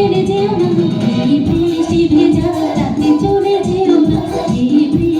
ছেড়ে যেও না এই বৃষ্টি ভেজা রাতে চলে যেও না এই বৃষ্টি